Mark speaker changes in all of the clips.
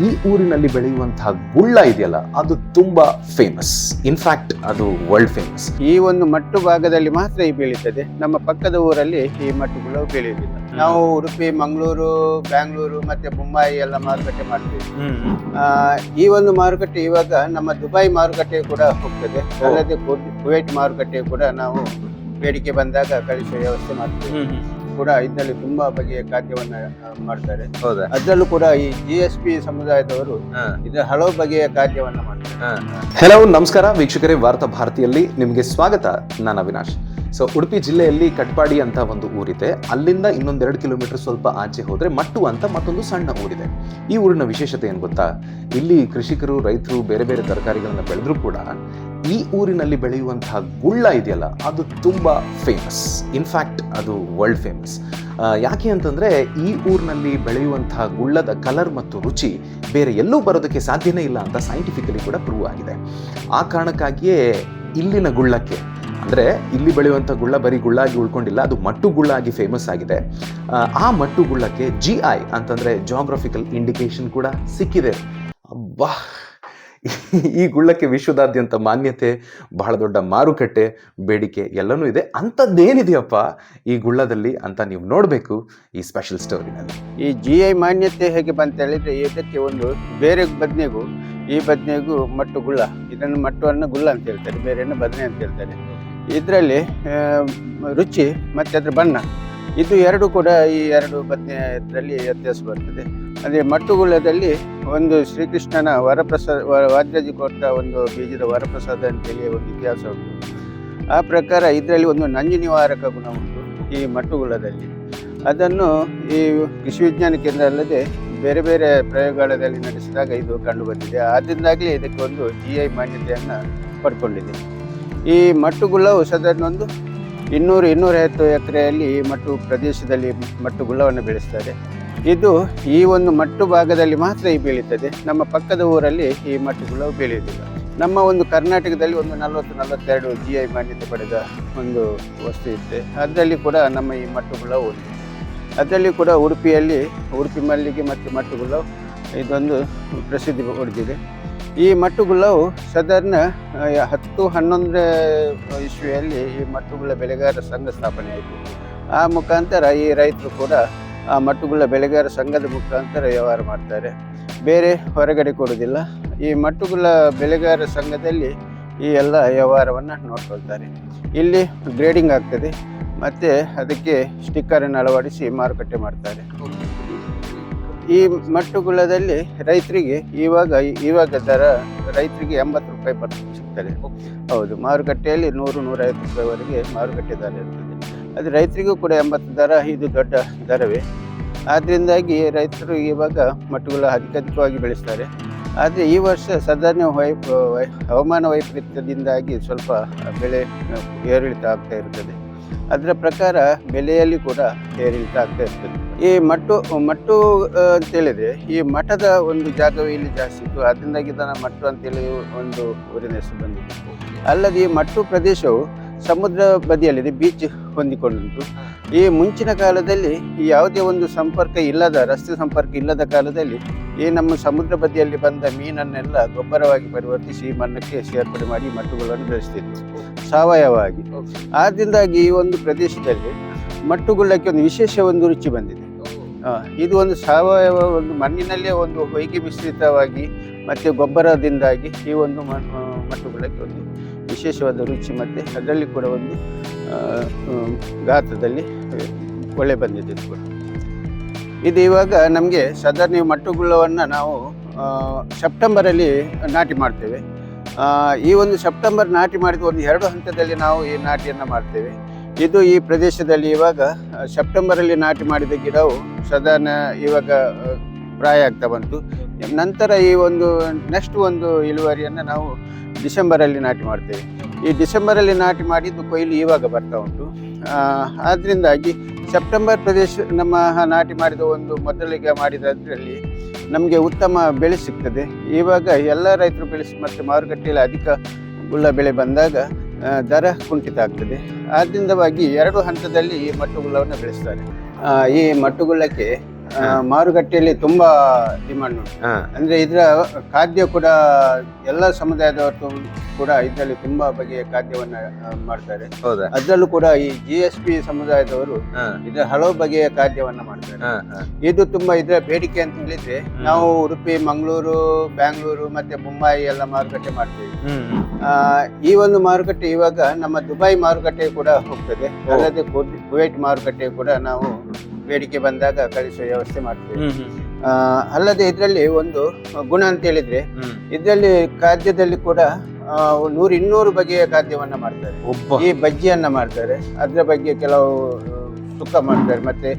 Speaker 1: ಈ ಊರಿನಲ್ಲಿ ಬೆಳೆಯುವಂತಹ ಗುಳ್ಳ ಇದೆಯಲ್ಲ ಅದು ತುಂಬಾ ಫೇಮಸ್ ಇನ್ಫ್ಯಾಕ್ಟ್ ಅದು ವರ್ಲ್ಡ್ ಫೇಮಸ್
Speaker 2: ಈ ಒಂದು ಮಟ್ಟು ಭಾಗದಲ್ಲಿ ಮಾತ್ರ ಈ ಬೆಳೀತದೆ ನಮ್ಮ ಪಕ್ಕದ ಊರಲ್ಲಿ ಈ ಮಟ್ಟುಗಳು ಬೆಳೆಯುವುದಿಲ್ಲ. ನಾವು ಉಡುಪಿ ಮಂಗಳೂರು ಬ್ಯಾಂಗ್ಳೂರು ಮತ್ತೆ ಮುಂಬೈ ಎಲ್ಲ ಮಾರುಕಟ್ಟೆ ಮಾಡ್ತೀವಿ. ಆ, ಈ ಒಂದು ಮಾರುಕಟ್ಟೆ ಇವಾಗ ನಮ್ಮ ದುಬೈ ಮಾರುಕಟ್ಟೆ ಕೂಡ ಹೋಗ್ತದೆ. ಅಲ್ಲದೆ ಕು- ಕುವೈಟ್ ಮಾರುಕಟ್ಟೆ ಕೂಡ ನಾವು ಬೇಡಿಕೆ ಬಂದಾಗ ಕಳಿಸುವ ವ್ಯವಸ್ಥೆ ಮಾಡ್ತೀವಿ. ಕೂಡ ಇದರಲ್ಲಿ ತುಂಬಾ ಬಗೆಯ ಖಾದ್ಯವನ್ನ ಮಾಡ್ತಾರೆ.
Speaker 1: ಹೌದಾ?
Speaker 2: ಅದರಲ್ಲೂ ಕೂಡ ಈ ಜಿ ಎಸ್ ಪಿ ಸಮುದಾಯದವರು ಇದು ಹಲವು ಬಗೆಯ ಖಾದ್ಯವನ್ನ ಮಾಡ್ತಾರೆ.
Speaker 1: ಹಲೋ ನಮಸ್ಕಾರ ವೀಕ್ಷಕರೇ ವಾರ್ತಾ ಭಾರತಿಯಲ್ಲಿ ನಿಮಗೆ ಸ್ವಾಗತ ನಾನು ಅವಿನಾಶ್. ಸೊ ಉಡುಪಿ ಜಿಲ್ಲೆಯಲ್ಲಿ ಕಟ್ಪಾಡಿ ಅಂತ ಒಂದು ಊರಿದೆ. ಅಲ್ಲಿಂದ ಇನ್ನೊಂದೆರಡು ಕಿಲೋಮೀಟರ್ ಸ್ವಲ್ಪ ಆಚೆ ಹೋದ್ರೆ ಮಟ್ಟು ಅಂತ ಮತ್ತೊಂದು ಸಣ್ಣ ಊರಿದೆ. ಈ ಊರಿನ ವಿಶೇಷತೆ ಏನು ಗೊತ್ತಾ? ಇಲ್ಲಿ ಕೃಷಿಕರು ರೈತರು ಬೇರೆ ಬೇರೆ ತರಕಾರಿಗಳನ್ನು ಬೆಳೆದ್ರೂ ಕೂಡ ಈ ಊರಿನಲ್ಲಿ ಬೆಳೆಯುವಂತಹ ಗುಳ್ಳ ಇದೆಯಲ್ಲ ಅದು ತುಂಬ ಫೇಮಸ್ ಇನ್ಫ್ಯಾಕ್ಟ್ ಅದು ವರ್ಲ್ಡ್ ಫೇಮಸ್ ಯಾಕೆ ಅಂತಂದರೆ ಈ ಊರಿನಲ್ಲಿ ಬೆಳೆಯುವಂತಹ ಗುಳ್ಳದ ಕಲರ್ ಮತ್ತು ರುಚಿ ಬೇರೆ ಎಲ್ಲೂ ಬರೋದಕ್ಕೆ ಸಾಧ್ಯನೇ ಇಲ್ಲ ಅಂತ ಸೈಂಟಿಫಿಕಲಿ ಕೂಡ ಪ್ರೂವ್ ಆಗಿದೆ. ಆ ಕಾರಣಕ್ಕಾಗಿಯೇ ಇಲ್ಲಿನ ಗುಳ್ಳಕ್ಕೆ ಅಂದರೆ ಇಲ್ಲಿ ಬೆಳೆಯುವಂಥ ಗುಳ್ಳ ಬರೀ ಗುಳ್ಳಾಗಿ ಉಳ್ಕೊಂಡಿಲ್ಲ ಅದು ಮಟ್ಟು ಗುಳ್ಳಾಗಿ ಫೇಮಸ್ ಆಗಿದೆ. ಆ, ಮಟ್ಟು ಗುಳ್ಳಕ್ಕೆ ಜಿ ಐ ಅಂತಂದರೆ ಜಾಗ್ರಫಿಕಲ್ ಇಂಡಿಕೇಶನ್ ಕೂಡ ಸಿಕ್ಕಿದೆ. ಅಬ್ಬಾ! ಈ ಗುಳ್ಳಕ್ಕೆ ವಿಶ್ವದಾದ್ಯಂತ ಮಾನ್ಯತೆ, ಬಹಳ ದೊಡ್ಡ ಮಾರುಕಟ್ಟೆ, ಬೇಡಿಕೆ ಎಲ್ಲನೂ ಇದೆ. ಅಂಥದ್ದೇನಿದೆಯಪ್ಪ ಈ ಗುಳ್ಳದಲ್ಲಿ ಅಂತ ನೀವು ನೋಡಬೇಕು ಈ ಸ್ಪೆಷಲ್ ಸ್ಟೋರಿನಲ್ಲಿ
Speaker 2: ಈ ಜಿ ಐ ಮಾನ್ಯತೆ ಹೇಗೆ ಬಂತ ಹೇಳಿದ್ರೆ, ಇದಕ್ಕೆ ಒಂದು ಬೇರೆ ಬದನೆಗೂ, ಈ ಬದನೆಗೂ ಮಟ್ಟು ಗುಳ್ಳ, ಇದನ್ನು ಮಟ್ಟವನ್ನು ಗುಳ್ಳ ಅಂತ ಹೇಳ್ತಾರೆ ಬೇರೆಯನ್ನು ಬದನೆ ಅಂತ ಹೇಳ್ತಾರೆ. ಇದರಲ್ಲಿ ರುಚಿ ಮತ್ತು ಅದರ ಬಣ್ಣ, ಇದು ಎರಡು ಕೂಡ ಈ ಎರಡು ಬದನೆಯಲ್ಲಿ ವ್ಯತ್ಯಾಸ ಬರ್ತದೆ. ಅಂದರೆ ಮಟ್ಟುಗುಳ್ಳದಲ್ಲಿ ಒಂದು ಶ್ರೀಕೃಷ್ಣನ ವರಪ್ರಸಾದ ವಾದ್ಯಜಿ ಕೊಟ್ಟ ಒಂದು ಬೀಜದ ವರಪ್ರಸಾದ ಅಂತೇಳಿ ಒಂದು ಇತಿಹಾಸ ಉಂಟು. ಆ ಪ್ರಕಾರ ಇದರಲ್ಲಿ ಒಂದು ನಂಜು ನಿವಾರಕ ಗುಣ ಉಂಟು ಈ ಮಟ್ಟುಗುಳ್ಳದಲ್ಲಿ. ಅದನ್ನು ಈ ಕೃಷಿ ವಿಜ್ಞಾನ ಕೇಂದ್ರ ಅಲ್ಲದೆ ಬೇರೆ ಬೇರೆ ಪ್ರಯೋಗಾಲಯದಲ್ಲಿ ನಡೆಸಿದಾಗ ಇದು ಕಂಡುಬಂದಿದೆ. ಆದ್ದರಿಂದಾಗಲೇ ಇದಕ್ಕೆ ಒಂದು ಜಿ ಐ ಮಾನ್ಯತೆಯನ್ನು ಪಡ್ಕೊಂಡಿದೆ. ಈ ಮಟ್ಟುಗುಳ್ಳವು ಸಾಧಾರಣ ಒಂದು ಇನ್ನೂರು ಇನ್ನೂರೈವತ್ತು ಎಕರೆಯಲ್ಲಿ ಮಟ್ಟು ಪ್ರದೇಶದಲ್ಲಿ ಮಟ್ಟುಗುಳ್ಳವನ್ನು ಬೆಳೆಸ್ತಾರೆ. ಇದು ಈ ಒಂದು ಮಟ್ಟು ಭಾಗದಲ್ಲಿ ಮಾತ್ರ ಈ ಬೀಳುತ್ತದೆ. ನಮ್ಮ ಪಕ್ಕದ ಊರಲ್ಲಿ ಈ ಮಟ್ಟುಗಳು ಬೀಳುವುದಿಲ್ಲ ನಮ್ಮ ಒಂದು ಕರ್ನಾಟಕದಲ್ಲಿ ಒಂದು ನಲವತ್ತು, ನಲವತ್ತೆರಡು ಜಿ ಐ ಮಾನ್ಯತೆ ಪಡೆದ ಒಂದು ವಸ್ತು ಇದೆ ಅದರಲ್ಲಿ ಕೂಡ ನಮ್ಮ ಈ ಮಟ್ಟುಗಳ ಒಂದು. ಅದರಲ್ಲಿ ಕೂಡ ಉಡುಪಿಯಲ್ಲಿ, ಉಡುಪಿ ಮಲ್ಲಿಗೆ ಮತ್ತು ಮಟ್ಟುಗಳು ಇದೊಂದು ಪ್ರಸಿದ್ಧಿ ಹೊಡೆದಿದೆ. ಈ ಮಟ್ಟುಗುಳವು ಸಾಧಾರಣ ಹತ್ತು, ಹನ್ನೊಂದನೇ ಇಸ್ವಿಯಲ್ಲಿ ಈ ಮಟ್ಟುಗುಳ್ಳ ಬೆಳೆಗಾರ ಸಂಘ ಸ್ಥಾಪನೆ ಆಯಿತು. ಆ ಮುಖಾಂತರ ಈ ರೈತರು ಕೂಡ ಆ ಮಟ್ಟುಗುಳ್ಳ ಬೆಳೆಗಾರ ಸಂಘದ ಮುಖಾಂತರ ವ್ಯವಹಾರ ಮಾಡ್ತಾರೆ. ಬೇರೆ ಹೊರಗಡೆ ಕೊಡೋದಿಲ್ಲ ಈ ಮಟ್ಟುಗುಳ್ಳ ಬೆಳೆಗಾರ ಸಂಘದಲ್ಲಿ ಈ ಎಲ್ಲ ವ್ಯವಹಾರವನ್ನು ನೋಡ್ಕೊಳ್ತಾರೆ. ಇಲ್ಲಿ ಗ್ರೇಡಿಂಗ್ ಆಗ್ತದೆ. ಮತ್ತು ಅದಕ್ಕೆ ಸ್ಟಿಕ್ಕರನ್ನು ಅಳವಡಿಸಿ ಮಾರುಕಟ್ಟೆ ಮಾಡ್ತಾರೆ. ಈ ಮಟ್ಟುಗುಳ್ಳದಲ್ಲಿ ರೈತರಿಗೆ ಇವಾಗ ಇವಾಗ ದರ ರೈತರಿಗೆ ಎಂಬತ್ತು ರೂಪಾಯಿ ಬರ್ತದೆ ಸಿಗ್ತದೆ. ಹೌದು, ಮಾರುಕಟ್ಟೆಯಲ್ಲಿ ನೂರು, ನೂರೈವತ್ತು ರೂಪಾಯಿವರೆಗೆ ಮಾರುಕಟ್ಟೆ ದರ ಇರ್ತದೆ. ಅದು ರೈತರಿಗೂ ಕೂಡ ಎಂಬತ್ತು ದರ, ಇದು ದೊಡ್ಡ ದರವೇ. ಆದ್ದರಿಂದಾಗಿ ರೈತರು ಇವಾಗ ಮಟ್ಟುಗಳ ಅಧಿಕಧಿಕವಾಗಿ ಬೆಳೆಸ್ತಾರೆ. ಆದರೆ ಈ ವರ್ಷ ಸಾಧಾರಣ ವೈ ಹವಾಮಾನ ವೈಪರೀತ್ಯದಿಂದಾಗಿ ಸ್ವಲ್ಪ ಬೆಳೆ ಏರಿಳಿತ ಆಗ್ತಾ ಇರ್ತದೆ. ಅದರ ಪ್ರಕಾರ ಬೆಲೆಯಲ್ಲಿ ಕೂಡ ಏರಿಳಿತ ಆಗ್ತಾ ಇರ್ತದೆ. ಈ ಮಟ್ಟು ಮಟ್ಟು ಅಂತೇಳಿದರೆ ಈ ಮಠದ ಒಂದು ಜಾಗವೇ ಇಲ್ಲಿ ಜಾಸ್ತಿ ಇತ್ತು. ಅದರಿಂದಾಗಿ ಇದನ್ನು ಮಟ್ಟು ಅಂತೇಳಿ ಒಂದು ಊರಿನ ಹೆಸರು ಬಂದಿದೆ. ಅಲ್ಲದೆ ಈ ಮಟ್ಟು ಪ್ರದೇಶವು ಸಮುದ್ರ ಬದಿಯಲ್ಲಿದೆ ಬೀಚ್ ಹೊಂದಿಕೊಂಡುಂಟು. ಈ ಮುಂಚಿನ ಕಾಲದಲ್ಲಿ ಯಾವುದೇ ಒಂದು ಸಂಪರ್ಕ ಇಲ್ಲದ ರಸ್ತೆ ಸಂಪರ್ಕ ಇಲ್ಲದ ಕಾಲದಲ್ಲಿ ಈ ನಮ್ಮ ಸಮುದ್ರ ಬದಿಯಲ್ಲಿ ಬಂದ ಮೀನನ್ನೆಲ್ಲ ಗೊಬ್ಬರವಾಗಿ ಪರಿವರ್ತಿಸಿ ಮಣ್ಣಕ್ಕೆ ಸೇರ್ಪಡೆ ಮಾಡಿ ಮಟ್ಟುಗಳನ್ನು ಬೆಳೆಸ್ತಿದ್ವಿ. ಸಾವಯವವಾಗಿ ಆದ್ದರಿಂದಾಗಿ ಈ ಒಂದು ಪ್ರದೇಶದಲ್ಲಿ ಮಟ್ಟುಗುಳ್ಳಕ್ಕೆ ಒಂದು ವಿಶೇಷ ಒಂದು ರುಚಿ ಬಂದಿದೆ. ಇದು ಒಂದು ಸಾವಯವ ಒಂದು ಮಣ್ಣಿನಲ್ಲೇ ಒಂದು ಹೊಯ್ಗೆ ಮಿಶ್ರಿತವಾಗಿ ಮತ್ತು ಗೊಬ್ಬರದಿಂದಾಗಿ ಈ ಒಂದು ಮಟ್ಟುಗುಳ್ಳಕ್ಕೆ ಒಂದು ವಿಶೇಷವಾದ ರುಚಿ ಮತ್ತು ಅದರಲ್ಲಿ ಕೂಡ ಒಂದು ಗಾತ್ರದಲ್ಲಿ ಒಳ್ಳೆ ಬಂದಿದೆ ಕೂಡ. ಇದು ಇವಾಗ ನಮಗೆ ಸಾಧಾರಣ ಮಟ್ಟುಗುಳ್ಳವನ್ನು ನಾವು ಸೆಪ್ಟೆಂಬರಲ್ಲಿ ನಾಟಿ ಮಾಡ್ತೇವೆ. ಈ ಒಂದು ಸೆಪ್ಟೆಂಬರ್ ನಾಟಿ ಮಾಡಿದ ಒಂದು ಎರಡು ಹಂತದಲ್ಲಿ ನಾವು ಈ ನಾಟಿಯನ್ನು ಮಾಡ್ತೇವೆ. ಇದು ಈ ಪ್ರದೇಶದಲ್ಲಿ ಇವಾಗ ಸೆಪ್ಟೆಂಬರಲ್ಲಿ ನಾಟಿ ಮಾಡಿದ ಗಿಡವು ಸಾಧಾರಣ ಇವಾಗ ಪ್ರಾಯ ಆಗ್ತಾ ಬಂತು. ನಂತರ ಈ ಒಂದು ನೆಕ್ಸ್ಟ್ ಒಂದು ಇಳುವರಿಯನ್ನು ನಾವು ಡಿಸೆಂಬರಲ್ಲಿ ನಾಟಿ ಮಾಡ್ತೇವೆ. ಈ ಡಿಸೆಂಬರಲ್ಲಿ ನಾಟಿ ಮಾಡಿದ್ದು ಕೊಯ್ಲು ಇವಾಗ ಬರ್ತಾ ಉಂಟು. ಆದ್ದರಿಂದಾಗಿ ಸೆಪ್ಟೆಂಬರ್ ಪ್ರದೇಶ ನಮ್ಮ ನಾಟಿ ಮಾಡಿದ ಒಂದು ಮೊದಲಿಗೆ ಮಾಡಿದ್ರಲ್ಲಿ ನಮಗೆ ಉತ್ತಮ ಬೆಳೆ ಸಿಗ್ತದೆ. ಇವಾಗ ಎಲ್ಲ ರೈತರು ಬೆಳೆಸಿ ಮತ್ತು ಮಾರುಕಟ್ಟೆಯಲ್ಲಿ ಅಧಿಕ ಗುಳ್ಳ ಬೆಳೆ ಬಂದಾಗ ದರ ಕುಂಠಿತ ಆಗ್ತದೆ. ಆದ್ದರಿಂದವಾಗಿ ಎರಡು ಹಂತದಲ್ಲಿ ಈ ಮಟ್ಟುಗುಳ್ಳವನ್ನು ಬೆಳೆಸ್ತಾರೆ. ಈ ಮಟ್ಟುಗುಳ್ಳಕ್ಕೆ ಮಾರುಕಟ್ಟೆಯಲ್ಲಿ ತುಂಬಾ ಡಿಮಾಂಡ್ ಉಂಟು.
Speaker 1: ಹಾ.
Speaker 2: ಅಂದ್ರೆ ಇದರ ಖಾದ್ಯ ಕೂಡ ಎಲ್ಲ ಸಮುದಾಯದವರು ಕೂಡ ಇದರಲ್ಲಿ ತುಂಬಾ ಬಗೆಯ ಖಾದ್ಯವನ್ನ ಆ, ಮಾಡ್ತಾರೆ.
Speaker 1: ಹೌದಾ?
Speaker 2: ಅದರಲ್ಲೂ ಕೂಡ ಈ ಜಿ ಎಸ್ ಪಿ ಸಮುದಾಯದವರು
Speaker 1: ಹಾ,
Speaker 2: ಇದರ ಹಲವು ಬಗೆಯ ಖಾದ್ಯವನ್ನ ಮಾಡ್ತಾರೆ.
Speaker 1: ಹಾ, ಹಾ.
Speaker 2: ಇದು ತುಂಬಾ ಇದರ ಬೇಡಿಕೆ ಅಂತ ಹೇಳಿದ್ರೆ ನಾವು ಉಡುಪಿ ಮಂಗಳೂರು ಬ್ಯಾಂಗ್ಳೂರು ಮತ್ತೆ ಮುಂಬೈ ಎಲ್ಲ ಮಾರುಕಟ್ಟೆ ಮಾಡ್ತೀವಿ.
Speaker 1: ಹ್ಮ್, ಹ್ಮ್.
Speaker 2: ಆ, ಈ ಒಂದು ಮಾರುಕಟ್ಟೆ ಇವಾಗ ನಮ್ಮ ದುಬೈ ಮಾರುಕಟ್ಟೆ ಕೂಡ ಹೋಗ್ತದೆ. ಅಲ್ಲದೆ ಕು- ಕುವೈಟ್ ಮಾರುಕಟ್ಟೆ ಕೂಡ ನಾವು ಬೇಡಿಕೆ ಬಂದಾಗ ಕಳಿಸುವ ವ್ಯವಸ್ಥೆ ಮಾಡ್ತೇವೆ. ಅಲ್ಲದೆ ಇದರಲ್ಲಿ ಒಂದು ಗುಣ ಅಂತ ಹೇಳಿದ್ರೆ ಇದರಲ್ಲಿ ಖಾದ್ಯದಲ್ಲಿ ಕೂಡ ನೂರು ಇನ್ನೂರು ಬಗೆಯ ಖಾದ್ಯವನ್ನ ಮಾಡ್ತಾರೆ. ಈ ಬಜ್ಜಿಯನ್ನ ಮಾಡ್ತಾರೆ. ಅದರ ಬಗ್ಗೆ ಕೆಲವು ಸುಕ್ಕ ಮಾಡ್ತಾರೆ. ಮತ್ತೆ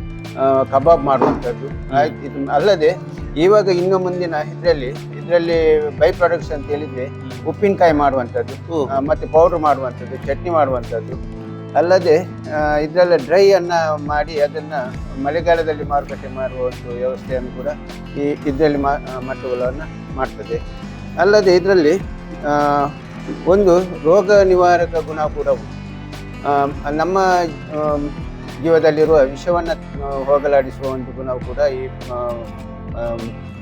Speaker 2: ಕಬಾಬ್ ಮಾಡುವಂಥದ್ದು. ಆಯ್ತು ಇದು ಅಲ್ಲದೆ ಇವಾಗ ಇನ್ನು ಮುಂದಿನ ಇದರಲ್ಲಿ ಇದರಲ್ಲಿ ಬೈ ಪ್ರಾಡಕ್ಟ್ಸ್ ಅಂತ ಹೇಳಿದ್ರೆ ಉಪ್ಪಿನಕಾಯಿ ಮಾಡುವಂಥದ್ದು ಮತ್ತೆ ಪೌಡರ್ ಮಾಡುವಂಥದ್ದು ಚಟ್ನಿ ಮಾಡುವಂಥದ್ದು. ಅಲ್ಲದೆ ಇದರಲ್ಲಿ ಡ್ರೈ ಅನ್ನ ಮಾಡಿ ಅದನ್ನು ಮಳೆಗಾಲದಲ್ಲಿ ಮಾರುಕಟ್ಟೆ ಮಾಡುವ ಒಂದು ವ್ಯವಸ್ಥೆಯನ್ನು ಕೂಡ ಈ ಇದರಲ್ಲಿ ಮಟ್ಟುಗಳನ್ನು ಮಾಡ್ತದೆ. ಅಲ್ಲದೆ ಇದರಲ್ಲಿ ಒಂದು ರೋಗ ನಿವಾರಕ ಗುಣ ಕೂಡ ನಮ್ಮ ಜೀವದಲ್ಲಿರುವ ವಿಷವನ್ನು ಹೋಗಲಾಡಿಸುವ ಒಂದು ಗುಣವು ಕೂಡ ಈ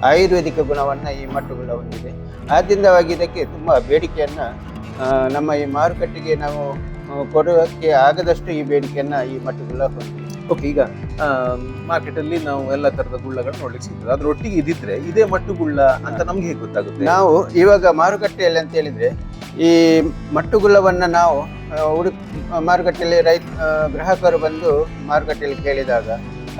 Speaker 2: ಆಯುರ್ವೇದಿಕ ಗುಣವನ್ನು ಈ ಮಟ್ಟುಗಳ ಹೊಂದಿದೆ. ಆದ್ದರಿಂದವಾಗಿ ಇದಕ್ಕೆ ತುಂಬ ಬೇಡಿಕೆಯನ್ನು ನಮ್ಮ ಈ ಮಾರುಕಟ್ಟೆಗೆ ನಾವು ಕೊಡೋಕ್ಕೆ ಆಗದಷ್ಟು ಈ ಬೇಡಿಕೆಯನ್ನು ಈ ಮಟ್ಟಗುಳ್ಳ ಹೊಂದಿದೆ
Speaker 1: ಓಕೆ ಈಗ ಮಾರ್ಕೆಟಲ್ಲಿ ನಾವು ಎಲ್ಲ ಥರದ ಗುಳ್ಳಗಳು ನೋಡ್ಲಿಕ್ಕೆ ಸಿಗ್ತದೆ. ಅದರೊಟ್ಟಿಗೆ ಇದಿದ್ರೆ ಇದೇ ಮಟ್ಟುಗುಳ್ಳ ಅಂತ ನಮ್ಗೆ ಹೇಗೆ ಗೊತ್ತಾಗುತ್ತೆ?
Speaker 2: ನಾವು ಇವಾಗ ಮಾರುಕಟ್ಟೆಯಲ್ಲಿ ಅಂತ ಹೇಳಿದ್ರೆ ಈ ಮಟ್ಟುಗುಳ್ಳವನ್ನು ನಾವು ಉಡುಪಿ ಮಾರುಕಟ್ಟೆಯಲ್ಲಿ ರೈತ ಗ್ರಾಹಕರು ಬಂದು ಮಾರುಕಟ್ಟೆಯಲ್ಲಿ ಕೇಳಿದಾಗ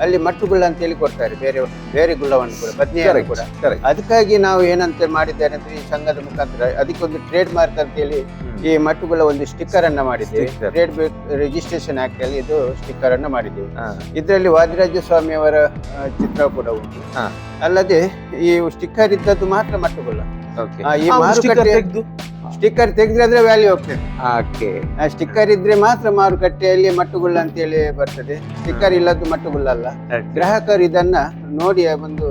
Speaker 2: ಅಲ್ಲಿ ಮಟ್ಟುಗುಳ್ಳ ಅಂತ ಹೇಳಿ ಕೊಡ್ತಾರೆ ಬೇರೆ ಬೇರೆ ಗುಳ್ಳವನ್ನು ಕೂಡ ಬದ್ನೆಯನ್ನು ಕೂಡ.
Speaker 1: ಕರೆಕ್ಟ್
Speaker 2: ಅದಕ್ಕಾಗಿ ನಾವು ಏನಂತ ಮಾಡಿದ್ದೇನೆ ಅಂದ್ರೆ ಈ ಸಂಘದ ಮುಖಾಂತರ ಅದಕ್ಕೊಂದು ಟ್ರೇಡ್ ಮಾರ್ಕ್ ಅಂತ ಹೇಳಿ ಈ ಮಟ್ಟುಗುಳ್ಳ ಒಂದು ಸ್ಟಿಕ್ಕರ್ ಅನ್ನ ಮಾಡಿದ್ದೇವೆ ಟ್ರೇಡ್ ರಿಜಿಸ್ಟ್ರೇಷನ್ ಆಕ್ಟ್ ಅಲ್ಲಿ ಇದು ಸ್ಟಿಕ್ಕರ್ ಅನ್ನ ಮಾಡಿದ್ದೇವೆ ಇದರಲ್ಲಿ ವಾದಿರಾಜ ಸ್ವಾಮಿ ಅವರ ಚಿತ್ರ ಕೂಡ ಉಂಟು.
Speaker 1: ಹಾ.
Speaker 2: ಅಲ್ಲದೆ ಈ ಸ್ಟಿಕ್ಕರ್ ಇದ್ದದ್ದು ಮಾತ್ರ ಮಟ್ಟುಗುಳ್ಳ ಈ ಮಾರುಕಟ್ಟೆ ಸ್ಟಿಕ್ಕರ್ ತೆಗೆದ್ರೆ ಅಂದ್ರೆ ವ್ಯಾಲ್ಯೂ ಹೋಗ್ತದೆ
Speaker 1: ಓಕೆ
Speaker 2: ಆ ಸ್ಟಿಕ್ಕರ್ ಇದ್ರೆ ಮಾತ್ರ ಮಾರುಕಟ್ಟೆಯಲ್ಲಿ ಮಟ್ಟುಗುಳ್ಳ ಅಂತೇಳಿ ಬರ್ತದೆ. ಸ್ಟಿಕ್ಕರ್ ಇಲ್ಲದ್ದು ಮಟ್ಟುಗುಳ್ಳಲ್ಲ ಗ್ರಾಹಕರು ಇದನ್ನ ನೋಡಿ ಒಂದು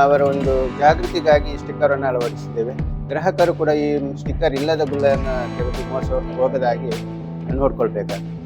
Speaker 2: ಅವರ ಒಂದು ಜಾಗೃತಿಗಾಗಿ ಸ್ಟಿಕ್ಕರ್ ಅನ್ನು ಅಳವಡಿಸಿದ್ದೇವೆ. ಗ್ರಾಹಕರು ಕೂಡ ಈ ಸ್ಟಿಕ್ಕರ್ ಇಲ್ಲದ ಗುಳ್ಳನ್ನು ತೆಗೆದು ಮೋಸ ಹೋಗದಾಗಿ ನೋಡ್ಕೊಳ್ಬೇಕಾಗ್ತದೆ.